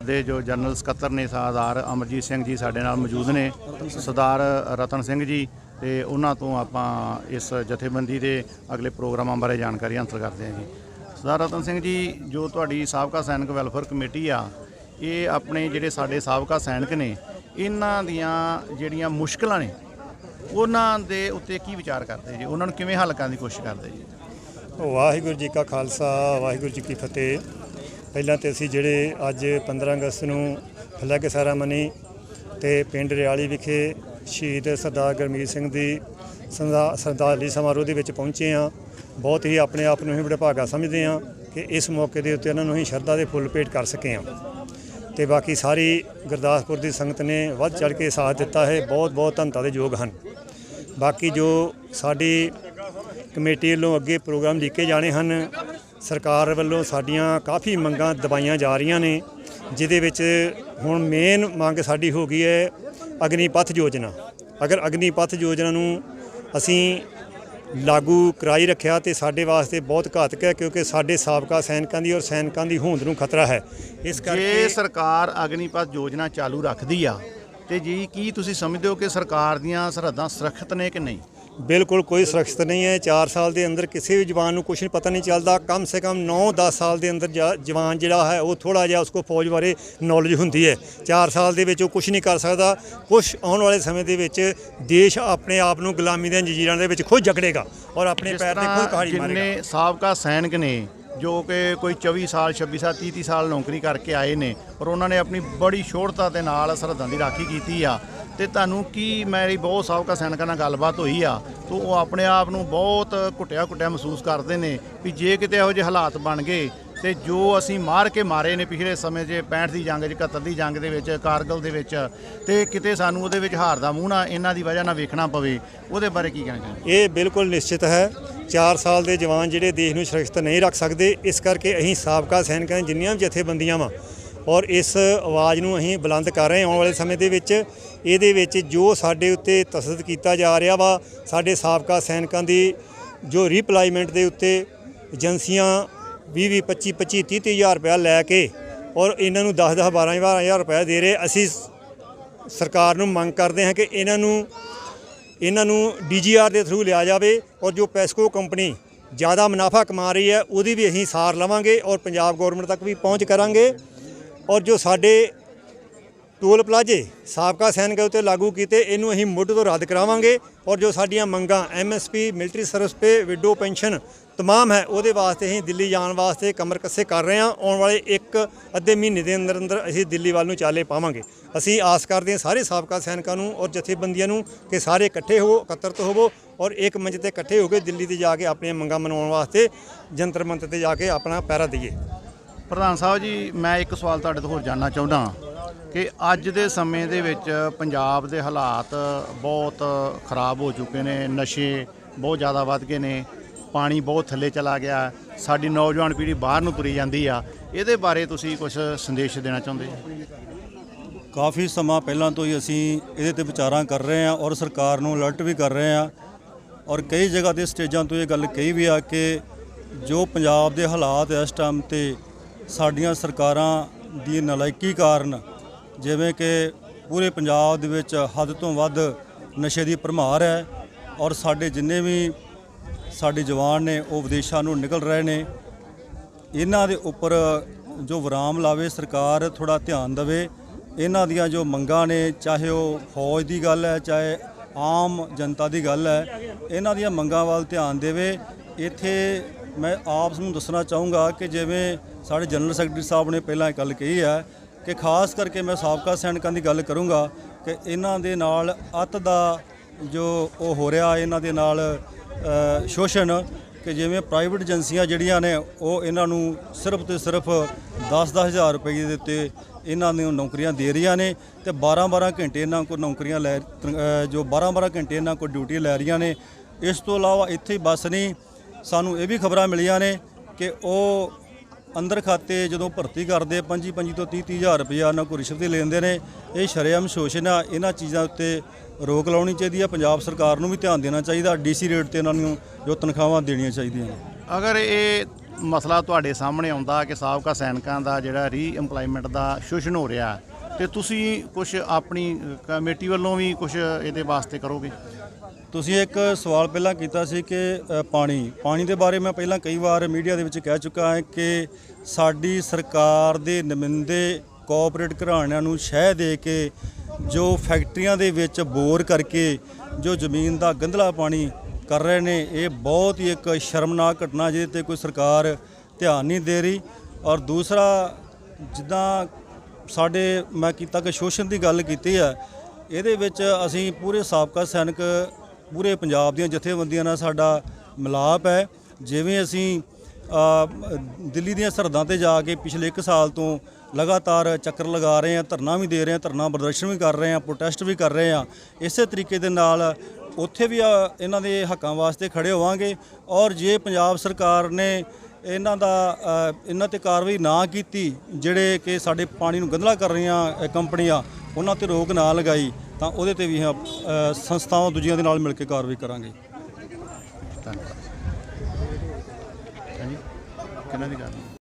ਦੇ ਜੋ ਜਨਰਲ ਸਕੱਤਰ ਨੇ ਸਰਦਾਰ ਅਮਰਜੀਤ ਸਿੰਘ ਜੀ ਸਾਡੇ ਨਾਲ ਮੌਜੂਦ ਨੇ, ਸਰਦਾਰ ਰਤਨ ਸਿੰਘ ਜੀ, ਤੇ ਉਹਨਾਂ ਤੋਂ ਆਪਾਂ ਇਸ ਜਥੇਬੰਦੀ ਦੇ ਅਗਲੇ ਪ੍ਰੋਗਰਾਮਾਂ ਬਾਰੇ ਜਾਣਕਾਰੀ ਹਾਸਲ ਕਰਦੇ ਹਾਂ ਜੀ। ਸਰਦਾਰ ਰਤਨ ਸਿੰਘ ਜੀ, ਜੋ ਤੁਹਾਡੀ ਸਾਬਕਾ ਸੈਨਿਕ ਵੈਲਫੇਅਰ ਕਮੇਟੀ ਆ, ਇਹ ਆਪਣੇ ਜਿਹੜੇ ਸਾਡੇ ਸਾਬਕਾ ਸੈਨਿਕ ਨੇ, ਇਹਨਾਂ ਦੀਆਂ ਜਿਹੜੀਆਂ ਮੁਸ਼ਕਲਾਂ ਨੇ, ਉਹਨਾਂ ਦੇ ਉੱਤੇ ਕੀ ਵਿਚਾਰ ਕਰਦੇ ਜੀ? ਉਹਨਾਂ ਨੂੰ ਕਿਵੇਂ ਹੱਲ ਕਰਨ ਦੀ ਕੋਸ਼ਿਸ਼ ਕਰਦੇ ਜੀ? ਵਾਹਿਗੁਰੂ ਜੀ ਕਾ ਖਾਲਸਾ, ਵਾਹਿਗੁਰੂ ਜੀ ਕੀ ਫਤਿਹ। ਪਹਿਲਾਂ ਤੇ ਅਸੀਂ ਜਿਹੜੇ ਅੱਜ 15 ਅਗਸਤ ਨੂੰ ਫਲੈਗ ਸੈਰਾਮਨੀ ਤੇ ਪਿੰਡ ਰਿਆਲੀ ਵਿਖੇ ਸ਼ਹੀਦ ਸਰਦਾਰ ਗੁਰਮੀਤ ਸਿੰਘ ਦੀ ਸਰਦਾ- ਸਰਦਾਰਲੀ ਸਮਾਰੋਹ ਦੇ ਵਿੱਚ ਪਹੁੰਚੇ ਆ ਬਹੁਤ ਹੀ ਆਪਣੇ ਆਪ ਨੂੰ ਹੀ ਬੜਾ ਭਾਗਾ ਸਮਝਦੇ ਆ ਕਿ ਇਸ ਮੌਕੇ ਦੇ ਉੱਤੇ ਉਹਨਾਂ ਨੂੰ ਹੀ ਸ਼ਰਧਾ ਦੇ ਫੁੱਲ ਭੇਟ ਕਰ ਸਕੇ ਆ ਤੇ ਬਾਕੀ ਸਾਰੀ ਗੁਰਦਾਸਪੁਰ ਦੀ ਸੰਗਤ ਨੇ ਵੱਧ ਚੜ ਕੇ ਸਾਥ ਦਿੱਤਾ ਹੈ। ਬਹੁਤ ਬਹੁਤ ਧੰਨਤਾ ਦੇ ਯੋਗ ਹਨ। ਬਾਕੀ ਜੋ ਸਾਡੀ ਕਮੇਟੀ ਵੱਲੋਂ ਅੱਗੇ ਪ੍ਰੋਗਰਾਮ ਲਿਖੇ ਜਾਣੇ ਹਨ ਸਰਕਾਰ ਵੱਲੋਂ ਸਾਡੀਆਂ ਕਾਫੀ ਮੰਗਾਂ ਦਬਾਈਆਂ ਜਾ ਰਹੀਆਂ ਨੇ ਜਿਹਦੇ ਵਿੱਚ ਹੁਣ ਮੇਨ ਮੰਗ ਸਾਡੀ ਹੋ ਗਈ ਹੈ ਅਗਨੀਪਥ ਯੋਜਨਾ। ਅਗਰ ਅਗਨੀਪਥ ਯੋਜਨਾ ਨੂੰ ਅਸੀਂ ਲਾਗੂ ਕਰਾਈ ਰੱਖਿਆ ਤੇ ਸਾਡੇ ਵਾਸਤੇ ਬਹੁਤ ਘਾਤਕ ਹੈ ਕਿਉਂਕਿ ਸਾਡੇ ਸਾਬਕਾ ਸੈਨਿਕਾਂ ਦੀ ਔਰ ਸੈਨਿਕਾਂ ਦੀ ਹੋਂਦ ਨੂੰ ਖਤਰਾ ਹੈ। ਇਸ ਜੇ ਕਰਕੇ ਸਰਕਾਰ ਅਗਨੀਪਥ ਯੋਜਨਾ ਚਾਲੂ ਰੱਖਦੀ ਆ ਤੇ ਜੀ ਕੀ ਤੁਸੀਂ ਸਮਝਦੇ ਹੋ ਕਿ ਸਰਕਾਰ ਦੀਆਂ ਸਰਹੱਦਾਂ ਸੁਰੱਖਿਅਤ ਨੇ ਕਿ ਨਹੀਂ? ਬਿਲਕੁਲ ਕੋਈ ਸੁਰੱਖਿਅਤ ਨਹੀਂ ਹੈ। 4 ਸਾਲ ਦੇ ਅੰਦਰ ਕਿਸੇ ਵੀ ਜਵਾਨ ਨੂੰ ਕੁਝ ਨਹੀਂ ਪਤਾ ਨਹੀਂ ਚੱਲਦਾ। ਕਮ ਸੇ ਕਮ 9-10 ਸਾਲ ਦੇ ਅੰਦਰ ਜਵਾਨ ਜਿਹੜਾ ਹੈ ਉਹ ਥੋੜਾ ਜਿਹਾ ਉਸਕੋ ਫੌਜ ਬਾਰੇ ਨੌਲੇਜ ਹੁੰਦੀ ਹੈ। 4 ਸਾਲ ਦੇ ਵਿੱਚ ਉਹ ਕੁਝ ਨਹੀਂ ਕਰ ਸਕਦਾ। ਕੁਝ ਆਉਣ ਵਾਲੇ ਸਮੇਂ ਦੇ ਵਿੱਚ ਦੇਸ਼ ਆਪਣੇ ਆਪ ਨੂੰ ਗੁਲਾਮੀ ਦੀਆਂ ਜੰਜੀਰਾਂ ਦੇ ਵਿੱਚ ਖੁਦ ਜਕੜੇਗਾ ਔਰ ਆਪਣੇ ਪੈਰ ਤੇ ਖੁਦ ਕਹਾੜੀ ਮਾਰੇਗਾ। ਜਿੰਨੇ ਸਾਬਕਾ ਸੈਨਿਕ ਨੇ ਜੋ ਕਿ ਕੋਈ 24 ਸਾਲ 26 ਸਾਲ 30 30 ਸਾਲ ਨੌਕਰੀ ਕਰਕੇ ਆਏ ਨੇ ਪਰ ਉਹਨਾਂ ਨੇ ਆਪਣੀ ਬੜੀ ਸ਼ੋਰਤਾ ਦੇ ਨਾਲ ਸਰਹੱਦਾਂ ਦੀ ਰਾਖੀ ਕੀਤੀ ਆ ਤੇ ਤੁਹਾਨੂੰ ਕੀ ਮੇਰੀ ਬਹੁਤ ਸਾਬਕਾ ਸੈਨਿਕਾਂ ਨਾਲ ਗੱਲਬਾਤ ਹੋਈ ਆ, ਤੋਂ ਉਹ ਆਪਣੇ ਆਪ ਨੂੰ ਬਹੁਤ ਘੁੱਟਿਆ ਘੁੱਟਿਆ ਮਹਿਸੂਸ ਕਰਦੇ ਨੇ ਵੀ ਜੇ ਕਿਤੇ ਇਹੋ ਜਿਹੇ ਹਾਲਾਤ ਬਣ ਗਏ ਤੇ ਜੋ ਅਸੀਂ ਮਾਰ ਕੇ ਮਾਰੇ ਨੇ ਪਿਛਲੇ ਸਮੇਂ 'ਚ 65 ਦੀ ਜੰਗ 'ਚ 71 ਦੀ ਜੰਗ ਦੇ ਵਿੱਚ, ਕਾਰਗਲ ਦੇ ਵਿੱਚ, ਤੇ ਕਿਤੇ ਸਾਨੂੰ ਉਹਦੇ ਵਿੱਚ ਹਾਰ ਦਾ ਮੂੰਹ ਨਾ, ਇਹਨਾਂ ਦੀ ਵਜ੍ਹਾ ਨਾਲ ਵੇਖਣਾ ਪਵੇ, ਉਹਦੇ ਬਾਰੇ ਕੀ ਕਹਿਣਾ ਚਾਹੁੰਦੇ ਇਹ ਬਿਲਕੁਲ ਨਿਸ਼ਚਿਤ ਹੈ 4 ਸਾਲ ਦੇ ਜਵਾਨ ਜਿਹੜੇ ਦੇਸ਼ ਨੂੰ ਸੁਰੱਖਿਅਤ ਨਹੀਂ ਰੱਖ ਸਕਦੇ, ਇਸ ਕਰਕੇ ਅਸੀਂ ਸਾਬਕਾ ਸੈਨਿਕਾਂ ਦੀਆਂ ਜਿੰਨੀਆਂ ਵੀ ਜਥੇਬੰਦੀਆਂ ਵਾ ਔਰ ਇਸ ਆਵਾਜ਼ ਨੂੰ ਅਸੀਂ ਬੁਲੰਦ ਕਰ ਰਹੇ ਆਉਣ ਵਾਲੇ ਸਮੇਂ ਦੇ ਵਿੱਚ। ਇਹਦੇ ਵਿੱਚ ਜੋ ਸਾਡੇ ਉੱਤੇ ਤਸੱਦਦ ਕੀਤਾ ਜਾ ਰਿਹਾ ਵਾ, ਸਾਡੇ ਸਾਬਕਾ ਸੈਨਿਕਾਂ ਦੀ ਜੋ ਰੀਪਲਾਈਮੈਂਟ ਦੇ ਉੱਤੇ ਏਜੰਸੀਆਂ 20 20 25 25 30 ਹਜ਼ਾਰ ਰੁਪਇਆ ਲੈ ਕੇ ਔਰ ਇਹਨਾਂ ਨੂੰ 10 10 12 ਹਜ਼ਾਰ ਰੁਪਇਆ ਦੇ ਰਹੇ। ਅਸੀਂ ਸਰਕਾਰ ਨੂੰ ਮੰਗ ਕਰਦੇ ਹਾਂ ਕਿ ਇਹਨਾਂ ਨੂੰ ਇਹਨਾਂ ਨੂੰ ਡੀਜੀਆਰ ਦੇ ਥਰੂ ਲਿਆ ਜਾਵੇ ਔਰ ਜੋ ਪੈਸਕੋ ਕੰਪਨੀ ਜ਼ਿਆਦਾ ਮੁਨਾਫਾ ਕਮਾ ਰਹੀ ਹੈ, ਉਹਦੀ ਵੀ ਅਸੀਂ ਸਾਰ ਲਵਾਂਗੇ ਔਰ ਪੰਜਾਬ ਗਵਰਨਮੈਂਟ ਤੱਕ ਵੀ ਪਹੁੰਚ ਕਰਾਂਗੇ। ਔਰ ਜੋ ਸਾਡੇ ਟੋਲ ਪਲਾਜੇ ਸਾਬਕਾ ਸੈਨਿਕਾਂ ਉੱਤੇ ਲਾਗੂ ਕੀਤੇ, ਇਹਨੂੰ ਅਸੀਂ ਮੁੱਢ ਤੋਂ ਰੱਦ ਕਰਾਵਾਂਗੇ ਔਰ ਜੋ ਸਾਡੀਆਂ ਮੰਗਾਂ MSP military service pay widow pension ਤਮਾਮ ਹੈ, ਉਹਦੇ ਵਾਸਤੇ ਅਸੀਂ ਦਿੱਲੀ ਜਾਣ ਵਾਸਤੇ ਕਮਰ ਕੱਸੇ ਕਰ ਰਹੇ ਹਾਂ। ਆਉਣ ਵਾਲੇ ਇੱਕ ਅੱਧੇ ਮਹੀਨੇ ਦੇ ਅੰਦਰ ਅੰਦਰ ਅਸੀਂ ਦਿੱਲੀ ਵੱਲ ਨੂੰ ਚਾਲੇ ਪਾਵਾਂਗੇ। ਅਸੀਂ ਆਸ ਕਰਦੇ ਹਾਂ ਸਾਰੇ ਸਾਬਕਾ ਸੈਨਿਕਾਂ ਨੂੰ ਔਰ ਜਥੇਬੰਦੀਆਂ ਨੂੰ ਕਿ ਸਾਰੇ ਇਕੱਠੇ ਹੋਵੋ, ਇਕੱਤਰਤ ਹੋਵੋ ਔਰ ਇੱਕ ਮੰਚ ਤੇ ਇਕੱਠੇ ਹੋ ਕੇ ਦਿੱਲੀ ਤੇ ਜਾ ਕੇ ਆਪਣੀਆਂ ਮੰਗਾਂ ਮਨਾਉਣ ਵਾਸਤੇ ਜੰਤਰ ਮੰਤਰ ਤੇ ਜਾ ਕੇ ਆਪਣਾ ਪਹਿਰਾ ਦਈਏ। ਪ੍ਰਧਾਨ ਸਾਹਿਬ ਜੀ, ਮੈਂ ਇੱਕ ਸਵਾਲ ਤੁਹਾਡੇ ਤੋਂ ਹੋਰ ਜਾਣਨਾ ਚਾਹੁੰਦਾ ਕਿ ਅੱਜ ਦੇ ਸਮੇਂ ਦੇ ਵਿੱਚ ਪੰਜਾਬ ਦੇ ਹਾਲਾਤ ਬਹੁਤ ਖਰਾਬ ਹੋ ਚੁੱਕੇ ਨੇ, ਨਸ਼ੇ ਬਹੁਤ ਜ਼ਿਆਦਾ ਵੱਧ ਗਏ ਨੇ, ਪਾਣੀ ਬਹੁਤ ਥੱਲੇ ਚਲਾ ਗਿਆ, ਸਾਡੀ ਨੌਜਵਾਨ ਪੀੜ੍ਹੀ ਬਾਹਰ ਨੂੰ ਤੁਰੀ ਜਾਂਦੀ ਆ, ਇਹਦੇ ਬਾਰੇ ਤੁਸੀਂ ਕੁਝ ਸੰਦੇਸ਼ ਦੇਣਾ ਚਾਹੁੰਦੇ ਜੀ ਕਾਫੀ ਸਮਾਂ ਪਹਿਲਾਂ ਤੋਂ ਹੀ ਅਸੀਂ ਇਹਦੇ ਤੇ ਵਿਚਾਰਾਂ ਕਰ ਰਹੇ ਹਾਂ ਔਰ ਸਰਕਾਰ ਨੂੰ ਅਲਰਟ ਵੀ ਕਰ ਰਹੇ ਹਾਂ ਔਰ ਕਈ ਜਗ੍ਹਾ ਤੇ ਸਟੇਜਾਂ ਤੋਂ ਇਹ ਗੱਲ ਕਹੀ ਵੀ ਆ ਕਿ ਜੋ ਪੰਜਾਬ ਦੇ ਹਾਲਾਤ ਇਸ ਟਾਈਮ ਤੇ ਸਾਡੀਆਂ ਸਰਕਾਰਾਂ ਦੀ ਨਲਾਇਕੀ ਕਾਰਨ ਜਿਵੇਂ ਕਿ ਪੂਰੇ ਪੰਜਾਬ ਦੇ ਵਿੱਚ ਹੱਦ ਤੋਂ ਵੱਧ ਨਸ਼ੇ ਦੀ ਭਰਮਾਰ ਹੈ ਔਰ ਸਾਡੇ ਜਿੰਨੇ ਵੀ ਸਾਡੇ ਜਵਾਨ ਨੇ, ਉਹ ਵਿਦੇਸ਼ਾਂ ਨੂੰ ਨਿਕਲ ਰਹੇ ਨੇ, ਇਹਨਾਂ ਦੇ ਉੱਪਰ ਜੋ ਵਿਰਾਮ ਲਾਵੇ, ਸਰਕਾਰ ਥੋੜਾ ਧਿਆਨ ਦੇਵੇ, ਇਹਨਾਂ ਦੀਆਂ ਜੋ ਮੰਗਾਂ ਨੇ, ਚਾਹੇ ਉਹ ਫੌਜ ਦੀ ਗੱਲ ਹੈ, ਚਾਹੇ ਆਮ ਜਨਤਾ ਦੀ ਗੱਲ ਹੈ, ਇਹਨਾਂ ਦੀਆਂ ਮੰਗਾਂ ਵੱਲ ਧਿਆਨ ਦੇਵੇ, ਇੱਥੇ ਮੈਂ ਆਪ ਨੂੰ ਦੱਸਣਾ ਚਾਹੂੰਗਾ ਕਿ ਜਿਵੇਂ ਸਾਡੇ ਜਨਰਲ ਸੈਕਟਰੀ ਸਾਹਿਬ ਨੇ ਪਹਿਲਾਂ ਇਹ ਗੱਲ ਕਹੀ ਹੈ ਕਿ ਖਾਸ ਕਰਕੇ ਮੈਂ ਸਾਬਕਾ ਸੈਨਿਕਾਂ ਦੀ ਗੱਲ ਕਰੂੰਗਾ ਕਿ ਇਹਨਾਂ ਦੇ ਨਾਲ ਅੱਤ ਦਾ ਜੋ ਉਹ ਹੋ ਰਿਹਾ, ਇਹਨਾਂ ਦੇ ਨਾਲ ਸ਼ੋਸ਼ਣ ਕਿ ਜਿਵੇਂ ਪ੍ਰਾਈਵੇਟ ਏਜੰਸੀਆਂ ਜਿਹੜੀਆਂ ਨੇ ਉਹ ਇਹਨਾਂ ਨੂੰ ਸਿਰਫ ਤੇ ਸਿਰਫ 10-10 ਹਜ਼ਾਰ ਰੁਪਏ ਦੇ ਉੱਤੇ ਇਹਨਾਂ ਨੂੰ ਨੌਕਰੀਆਂ ਦੇ ਰਹੀਆਂ ਨੇ ਤੇ 12-12 ਘੰਟੇ ਇਹਨਾਂ ਕੋਲ ਨੌਕਰੀਆਂ ਲੈ ਜੋ 12-12 ਘੰਟੇ ਇਹਨਾਂ ਕੋਲ ਡਿਊਟੀ ਲੈ ਰਹੀਆਂ ਨੇ। ਇਸ ਤੋਂ ਇਲਾਵਾ ਇੱਥੇ ਹੀ ਬਸ ਨਹੀਂ ਸਾਨੂੰ ਇਹ ਵੀ ਖਬਰਾਂ ਮਿਲੀਆਂ ਨੇ ਕਿ ਉਹ ਅੰਦਰ ਖਾਤੇ ਜਦੋਂ ਭਰਤੀ ਕਰਦੇ 25-25 ਤੋਂ 30-30 ਹਜ਼ਾਰ ਰੁਪਇਆ ਉਹਨਾਂ ਕੋਲ ਰਿਸ਼ਵਤ ਲੈਂਦੇ ਨੇ। ਇਹ ਸ਼ਰੇਆਮ ਸ਼ੋਸ਼ਣ ਆ ਇਹਨਾਂ ਚੀਜ਼ਾਂ ਉੱਤੇ ਰੋਕ ਲਾਉਣੀ ਚਾਹੀਦੀ ਹੈ। ਪੰਜਾਬ ਸਰਕਾਰ ਨੂੰ ਵੀ ਧਿਆਨ ਦੇਣਾ ਚਾਹੀਦਾ, ਡੀਸੀ ਰੇਟ ਤੇ ਉਹਨਾਂ ਨੂੰ ਜੋ ਤਨਖਾਹਾਂ ਦੇਣੀਆਂ ਚਾਹੀਦੀਆਂ ਅਗਰ ਇਹ ਮਸਲਾ ਤੁਹਾਡੇ ਸਾਹਮਣੇ ਆਉਂਦਾ ਕਿ ਸਾਬਕਾ ਸੈਨਿਕਾਂ ਦਾ ਜਿਹੜਾ ਰੀ ਇੰਪਲੋਇਮੈਂਟ ਦਾ ਸ਼ੋਸ਼ਣ ਹੋ ਰਿਹਾ, ਤੇ ਤੁਸੀਂ ਕੁਝ ਆਪਣੀ ਕਮੇਟੀ ਵੱਲੋਂ ਵੀ ਕੁਝ ਇਹਦੇ ਵਾਸਤੇ ਕਰੋਗੇ? ਤੁਸੀਂ ਇੱਕ ਸਵਾਲ ਪਹਿਲਾਂ ਕੀਤਾ ਸੀ ਕਿ ਪਾਣੀ ਪਾਣੀ ਦੇ ਬਾਰੇ ਮੈਂ ਪਹਿਲਾਂ ਕਈ ਵਾਰ ਮੀਡੀਆ ਦੇ ਵਿੱਚ ਕਹਿ ਚੁੱਕਾ ਹਾਂ ਕਿ ਸਾਡੀ ਸਰਕਾਰ ਦੇ ਨੁਮਾਇੰਦੇ ਕੋਆਪਰੇਟ ਘਰਾਣਿਆਂ ਨੂੰ ਸ਼ਹਿ ਦੇ ਕੇ ਜੋ ਫੈਕਟਰੀਆਂ ਦੇ ਵਿੱਚ ਬੋਰ ਕਰਕੇ ਜੋ ਜ਼ਮੀਨ ਦਾ ਗੰਧਲਾ ਪਾਣੀ ਕਰ ਰਹੇ ਨੇ, ਇਹ ਬਹੁਤ ਹੀ ਇੱਕ ਸ਼ਰਮਨਾਕ ਘਟਨਾ ਜਿਹਦੇ ਤੇ ਕੋਈ ਸਰਕਾਰ ਧਿਆਨ ਨਹੀਂ ਦੇ ਰਹੀ। ਔਰ ਦੂਸਰਾ, ਜਿੱਦਾਂ ਸਾਡੇ, ਮੈਂ ਕੀਤਾ ਕਿ ਸ਼ੋਸ਼ਣ ਦੀ ਗੱਲ ਕੀਤੀ ਹੈ, ਇਹਦੇ ਵਿੱਚ ਅਸੀਂ ਪੂਰੇ ਸਾਬਕਾ ਸੈਨਿਕ ਪੂਰੇ ਪੰਜਾਬ ਦੀਆਂ ਜਥੇਬੰਦੀਆਂ ਨਾਲ ਸਾਡਾ ਮਿਲਾਪ ਹੈ। ਜਿਵੇਂ ਅਸੀਂ ਦਿੱਲੀ ਦੀਆਂ ਸਰਹੱਦਾਂ ਤੇ ਜਾ ਕੇ ਪਿਛਲੇ 1 ਸਾਲ ਤੋਂ ਲਗਾਤਾਰ ਚੱਕਰ ਲਗਾ ਰਹੇ ਹਾਂ, ਧਰਨਾ ਵੀ ਦੇ ਰਹੇ ਹਾਂ, ਧਰਨਾ ਪ੍ਰਦਰਸ਼ਨ ਵੀ ਕਰ ਰਹੇ ਹਾਂ ਪ੍ਰੋਟੈਸਟ ਵੀ ਕਰ ਰਹੇ ਹਾਂ। ਇਸੇ ਤਰੀਕੇ ਦੇ ਨਾਲ ਉੱਥੇ ਵੀ ਇਹਨਾਂ ਦੇ ਹੱਕਾਂ ਵਾਸਤੇ ਖੜੇ ਹੋਵਾਂਗੇ ਔਰ ਜੇ ਪੰਜਾਬ ਸਰਕਾਰ ਨੇ ਇਹਨਾਂ ਦਾ ਇਹਨਾਂ ਤੇ ਕਾਰਵਾਈ ਨਾ ਕੀਤੀ, ਜਿਹੜੇ ਕਿ ਸਾਡੇ ਪਾਣੀ ਨੂੰ ਗੰਧਲਾ ਕਰ ਰਹੀਆਂ ਕੰਪਨੀਆਂ, ਉਹਨਾਂ ਤੇ ਰੋਕ ਨਾ ਲਗਾਈ ਤਾਂ ਉਹਦੇ ਤੇ ਵੀ ਅ, ਸੰਸਥਾਵਾਂ ਦੂਜੀਆਂ ਦੇ ਨਾਲ ਮਿਲ ਕੇ ਕਾਰਵਾਈ ਕਰਾਂਗੇ। ਧੰਨਵਾਦ। ਹਾਂਜੀ ਕਿਹਨਾਂ ਦੀ ਗੱਲ